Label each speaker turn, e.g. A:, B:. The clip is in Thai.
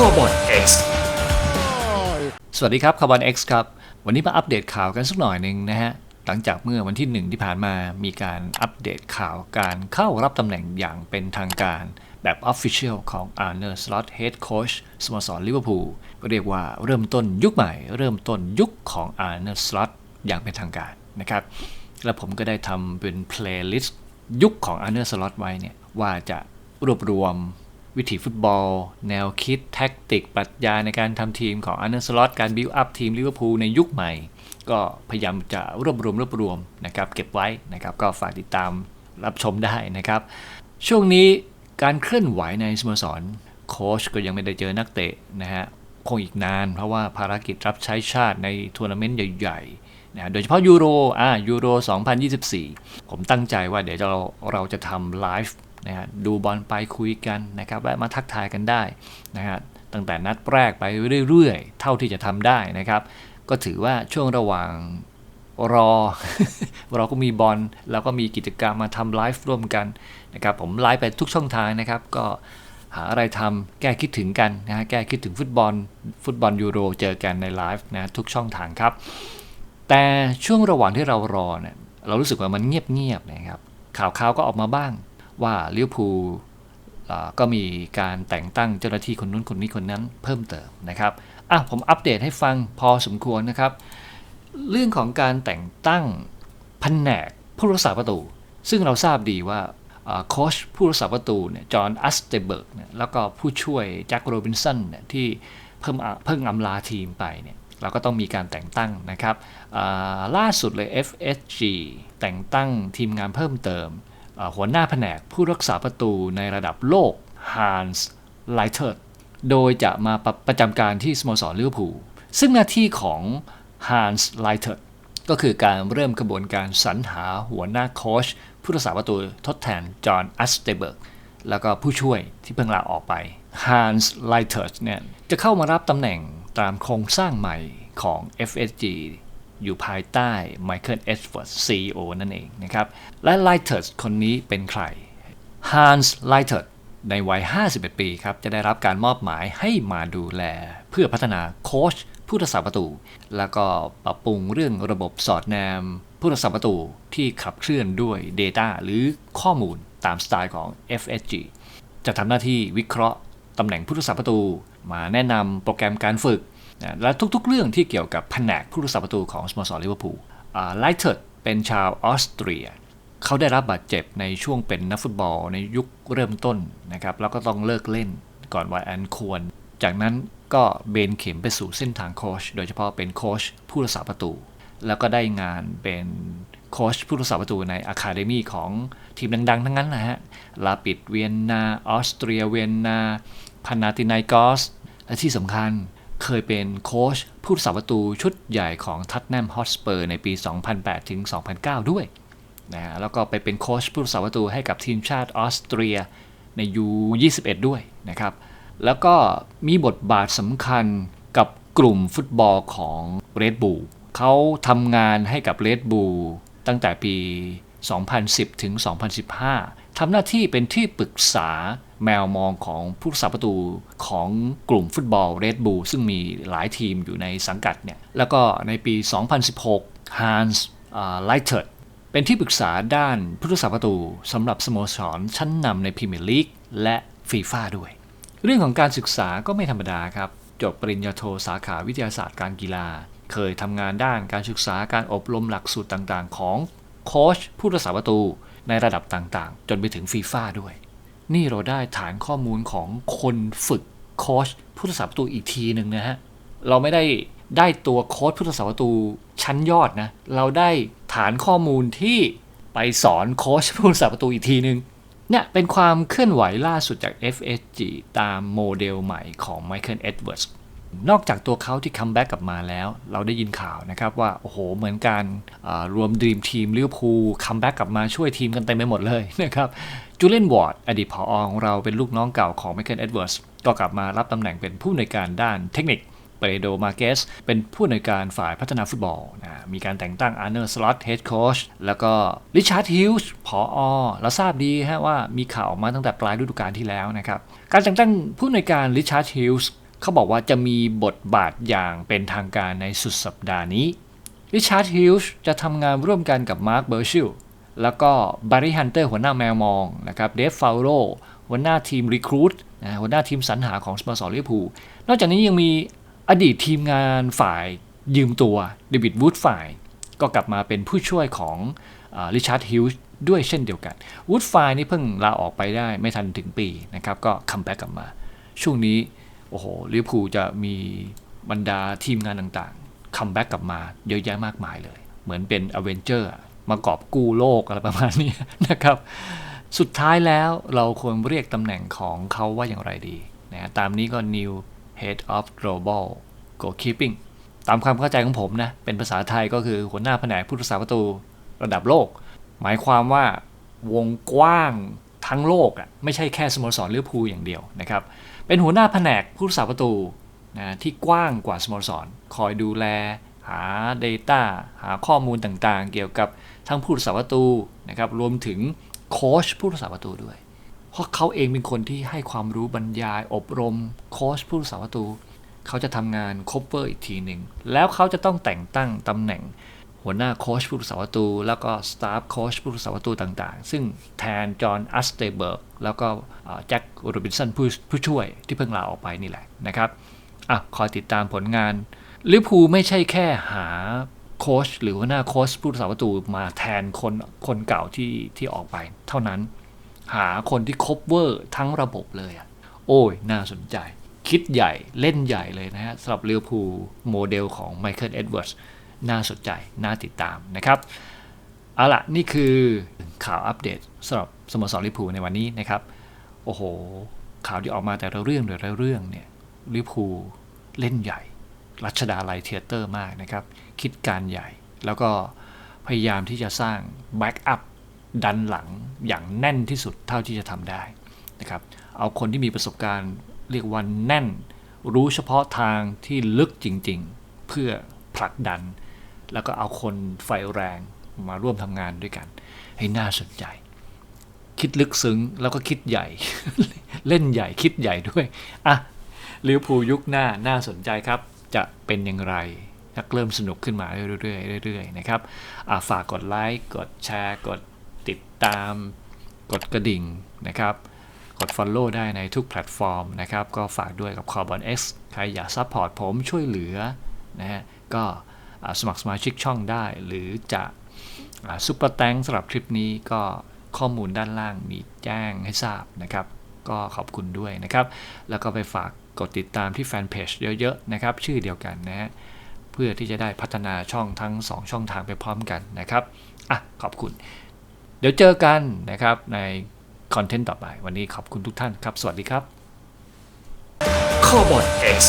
A: คอบอล X
B: สวัสดีครับคาร์บอน X ครับ วันนี้มาอัปเดตข่าวกันสักหน่อยหนึ่งนะฮะ หลังจากเมื่อวันที่ 1 ที่ผ่านมามีการอัปเดตข่าวการเข้ารับตำแหน่งอย่างเป็นทางการแบบ Official ของ Arne Slot Head Coach สโมสรลิเวอร์พูลก็เรียกว่าเริ่มต้นยุคใหม่ เริ่มต้นยุคของ Arne Slot อย่างเป็นทางการนะครับ แล้วผมก็ได้ทำเป็นเพลย์ลิสต์ยุคของ Arne Slot ไว้เนี่ยว่าจะรวบรวม วิถีฟุตบอล แนวคิดแท็กติก ปรัชญาในการทำทีมของอันเดอร์สล็อตการบิวอัพทีมลิเวอร์พูลในยุคใหม่ ก็พยายามจะรวบรวมรวบรวมนะครับเก็บไว้นะครับก็ฝากติดตามรับชมได้นะครับ ช่วงนี้การเคลื่อนไหวในสโมสรโค้ชก็ยังไม่ได้เจอนักเตะนะฮะคงอีกนาน เพราะว่าภารกิจรับใช้ชาติในทัวร์นาเมนต์ใหญ่ๆนะโดยเฉพาะยูโรอ่ายูโร 2024 ผมตั้งใจว่าเดี๋ยวเราเราจะทำไลฟ์ นะฮะดูบอลไปคุยกันนะครับแวะมาทักทายกันได้นะฮะตั้งแต่นัดแรกไปเรื่อยๆ เท่าที่จะทำได้นะครับ ก็ถือว่าช่วงระหว่างรอ เราก็มีบอลแล้วก็มีกิจกรรมมาทำไลฟ์ร่วมกันนะครับผมไลฟ์ไปทุกช่องทางนะครับ ก็หาอะไรทำแก้คิดถึงกันนะฮะแก้คิดถึงฟุตบอล ฟุตบอลยูโรเจอกันในไลฟ์นะทุกช่องทางครับ แต่ช่วงระหว่างที่เรารอเนี่ยเรารู้สึกว่ามันเงียบๆนะครับข่าวๆก็ออกมาบ้าง ว่าลิเวอร์พูลก็มีการแต่งตั้งเจ้าหน้าที่คนนู้นคนนี้คนนั้นเพิ่มเติมนะครับอะผมอัปเดตให้ฟังพอสมควรนะครับ เรื่องของการแต่งตั้งแผนกผู้รักษาประตู ซึ่งเราทราบดีว่าโค้ชผู้รักษาประตูเนี่ยจอห์นอัสเตเบิร์กเนี่ยแล้วก็ผู้ช่วยแจ็คโรบินสันเนี่ยที่เพิ่มเพิ่งอำลาทีมไปเนี่ยเราก็ต้องมีการแต่งตั้งนะครับล่าสุดเลย FSG แต่งตั้งทีมงานเพิ่มเติม หัวหน้าแผนกผู้รักษาประตูในระดับโลก Hans l e i t e r โดยจะมาประประจำการที่สโมสรลิเวอร์พูลซึ่งหน้าที่ของ Hans l e i t e r ก็คือการเริ่มกระบวนการสรรหาหัวหน้าโค้ชผู้รักษาประตูทดแทนจอห์นอัสเตเบิร์กแล้วก็ผู้ช่วยที่เพิ่งลาออกไป Hans l e i t e r เนี่ยจะเข้ามารับตำแหน่งตามโครงสร้างใหม่ของ FSG อยู่ภายใต้ Michael Edwards CEO นั่นเองนะครับ และ l i g h t e r คนนี้เป็นใคร Hans l i g h t e r ในวัย 51 ปีครับ จะได้รับการมอบหมายให้มาดูแล เพื่อพัฒนาโค้ชผู้รักษาประตู แล้วก็ปรับปรุงเรื่องระบบสอดแนมผู้รักษาประตูที่ขับเคลื่อนด้วย Data หรือข้อมูลตามสไตล์ของ FSG จะทำหน้าที่วิเคราะห์ตำแหน่งผู้รักษาประตู มาแนะนำโปรแกรมการฝึก นะและทุกๆ เรื่องที่เกี่ยวกับแผนกผู้รักษาประตูของสโมสรลิเวอร์พูลไลท์เทิร์ดเป็นชาวออสเตรีย เขาได้รับบาดเจ็บในช่วงเป็นนักฟุตบอลในยุคเริ่มต้นนะครับแล้วก็ต้องเลิกเล่นก่อนวัยอันควร จากนั้นก็เบนเข็มไปสู่เส้นทางโค้ชโดยเฉพาะเป็นโค้ชผู้รักษาประตู แล้วก็ได้งานเป็นโค้ชผู้รักษาประตูในอะคาเดมีของทีมดังๆ ทั้งนั้นนะฮะ ลาปิดเวียนนา ออสเตรียเวียนนาพานาตินายกอส และที่สำคัญ เคยเป็นโค้ชผู้รักษาประตูชุดใหญ่ของทัตแนมฮอตสเปอร์ในปี 2008 ถึง 2009 ด้วยนะฮะแล้วก็ไปเป็นโค้ชผู้รักษาประตูให้กับทีมชาติออสเตรียใน U21 ด้วยนะครับ แล้วก็มีบทบาทสำคัญกับกลุ่มฟุตบอลของ Red Bull เขาทำงานให้กับ Red Bull ตั้งแต่ปี 2010 ถึง 2015 ทำหน้าที่เป็นที่ปรึกษาแมวมองของผู้รักษาประตูของกลุ่มฟุตบอล Red Bull ซึ่งมีหลายทีมอยู่ในสังกัดเนี่ย แล้วก็ในปี 2016 Hans l e i t e r เป็นที่ปรึกษาด้านผู้รักษาประตูสำหรับสโมสรชั้นนำในพรีเมียร์ลีกและฟีฟ่าด้วย เรื่องของการศึกษาก็ไม่ธรรมดาครับ จบปริญญาโทสาขาวิทยาศาสตร์การกีฬา เคยทำงานด้านการศึกษาการอบรมหลักสูตรต่างๆ ของ โค้ชผู้รักษาประตูในระดับต่างๆ จนไปถึงฟีฟ่าด้วย นี่เราได้ฐานข้อมูลของคนฝึกโค้ชผู้รักษาประตูอีกทีหนึ่งนะฮะ เราไม่ได้ได้ตัวโค้ชผู้รักษาประตูชั้นยอดนะ เราได้ฐานข้อมูลที่ไปสอนโค้ชผู้รักษาประตูอีกทีหนึ่งเนี่ยเป็นความเคลื่อนไหวล่าสุดจาก FSG ตามโมเดลใหม่ของ Michael Edwards นอกจากตัวเขาที่คัมแบ็กกลับมาแล้ว เราได้ยินข่าวนะครับว่า โอ้โห เหมือนการรวมดีมทีมลิเวอร์พูลคัมแบ็กกลับมาช่วยทีมกันเต็มไปหมดเลยนะครับจูเลียนวอร์ดอดีตผออของเราเป็นลูกน้องเก่าของไมเคิลเอ็ดเวิร์สก็กลับมารับตำแหน่งเป็นผู้ในวยการด้านเทคนิคเปโดมาเกสเป็นผู้ในวยการฝ่ายพัฒนาฟุตบอลนะมีการแต่งตั้งอาร์เนอร์สล็อตเฮดโค้ชแล้วก็ริชาร์ดฮิลส์ผออเราทราบดีฮะว่ามีข่าวออกมาตั้งแต่ปลายฤดูกาลที่แล้วนะครับการแต่งตั้งผู้ในวยการริชาร์ดฮิลส์ เขาบอกว่าจะมีบทบาทอย่างเป็นทางการในสุดสัปดาห์นี้ริชาร์ดฮิลส์จะทำงานร่วมกันกับมาร์คเบอร์ชิลแล้วก็บาริฮันเตอร์หัวหน้าแมวมองนะครับเดฟฟาวโรหัวหน้าทีมรีครูดนะหัวหน้าทีมสรรหาของสโมสรลิเวอร์พูลนอกจากนี้ยังมีอดีตทีมงานฝ่ายยืมตัวเดวิดวูดฝ่าย ก็กลับมาเป็นผู้ช่วยของริชาร์ดฮิลส์ด้วยเช่นเดียวกันวูดไฟนี่เพิ่งลาออกไปได้ไม่ทันถึงปีนะครับก็คัมแบ็กกลับมา ช่วงนี้ โอ้โหลิเวอร์พูลจะมีบรรดาทีมงานต่างๆคัมแบ็กกลับมาเยอะแยะมากมายเลย เหมือนเป็นอเวนเจอร์มากอบกู้โลกอะไรประมาณนี้นะครับ สุดท้ายแล้วเราควรเรียกตำแหน่งของเขาว่าอย่างไรดีนะตามนี้ก็ New Head of Global Goalkeeping ตามความเข้าใจของผมนะ เป็นภาษาไทยก็คือหัวหน้าแผนกผู้รักษาประตูระดับโลก หมายความว่าวงกว้างทั้งโลกอะไม่ใช่แค่สโมสรลิเวอร์พูลอย่างเดียวนะครับ เป็นหัวหน้าแผนกผู้รักษาประตูนะที่กว้างกว่าสโมสร คอยดูแล หา Data หาข้อมูลต่างๆ เกี่ยวกับทั้งผู้รักษาประตูนะครับรวมถึงโค้ชผู้รักษาประตูด้วย เพราะเขาเองเป็นคนที่ให้ความรู้บรรยาย อบรมโค้ชผู้รักษาประตู เขาจะทำงานคบเวอร์อีกทีหนึ่ง แล้วเขาจะต้องแต่งตั้งตำแหน่ง หัวหน้าโค้ชผู้รักษาประตู แล้วก็สตาฟโค้ชผู้รักษาประตูต่างๆ ซึ่งแทนจอห์นอัสเตเบิร์กแล้วก็แจ็คโรบินสันผู้ผู้ช่วยที่เพิ่งลาออกไปนี่แหละนะครับอะคอยติดตามผลงานลิเวอร์พูลไม่ใช่แค่หาโค้ชหรือหัวหน้าโค้ชผู้รักษาประตูมาแทนคนคนเก่าที่ที่ออกไป เท่านั้นหาคนที่ครบเวอร์ทั้งระบบเลยอะโอ้ย น่าสนใจ คิดใหญ่เล่นใหญ่เลยนะฮะสำหรับลิเวอร์พูลโมเดลของไมเคิลเอ็ดเวิร์ด น่าสนใจ น่าติดตามนะครับ เอาละนี่คือข่าวอัปเดตสำหรับสโมสรลิพูในวันนี้นะครับ โอ้โห ข่าวที่ออกมาแต่ละเรื่องแต่ละเรื่องเนี่ยลิพูเล่นใหญ่ รัชดาลัยเทเตอร์มากนะครับ คิดการใหญ่ แล้วก็พยายามที่จะสร้างแบ็กอัพดันหลังอย่างแน่นที่สุดเท่าที่จะทำได้นะครับ เอาคนที่มีประสบการณ์เรียกว่าแน่น รู้เฉพาะทางที่ลึกจริงๆ เพื่อผลักดัน แล้วก็เอาคนไฟแรงมาร่วมทำงานด้วยกัน ให้น่าสนใจ คิดลึกซึ้งแล้วก็คิดใหญ่ เล่นใหญ่คิดใหญ่ด้วยอะลิวพูยุคหน้าน่าสนใจครับ จะเป็นอย่างไรถ้าเริ่มสนุกขึ้นมาเรื่อยๆเรื่อยๆนะครับฝากกดไลค์กดแชร์กดติดตาม กดกระดิ่งนะครับกด Follow ได้ในทุกแพลตฟอร์มนะครับ ก็ฝากด้วยกับ Carbon X ใครอยากซัพพอร์ตผมช่วยเหลือนะฮะก็ สมัครสมาชิกช่องได้ หรือจะซุปเปอร์แตงสำหรับคลิปนี้ก็ข้อมูลด้านล่างมีแจ้งให้ทราบนะครับ ก็ขอบคุณด้วยนะครับ แล้วก็ไปฝากกดติดตามที่แฟนเพจเยอะๆนะครับ ชื่อเดียวกันนะฮะเพื่อที่จะได้พัฒนาช่องทั้ง 2 ช่องทางไปพร้อมกันนะครับอะขอบคุณ เดี๋ยวเจอกันนะครับในคอนเทนต์ต่อไป วันนี้ขอบคุณทุกท่านครับ สวัสดีครับ
A: Carbon X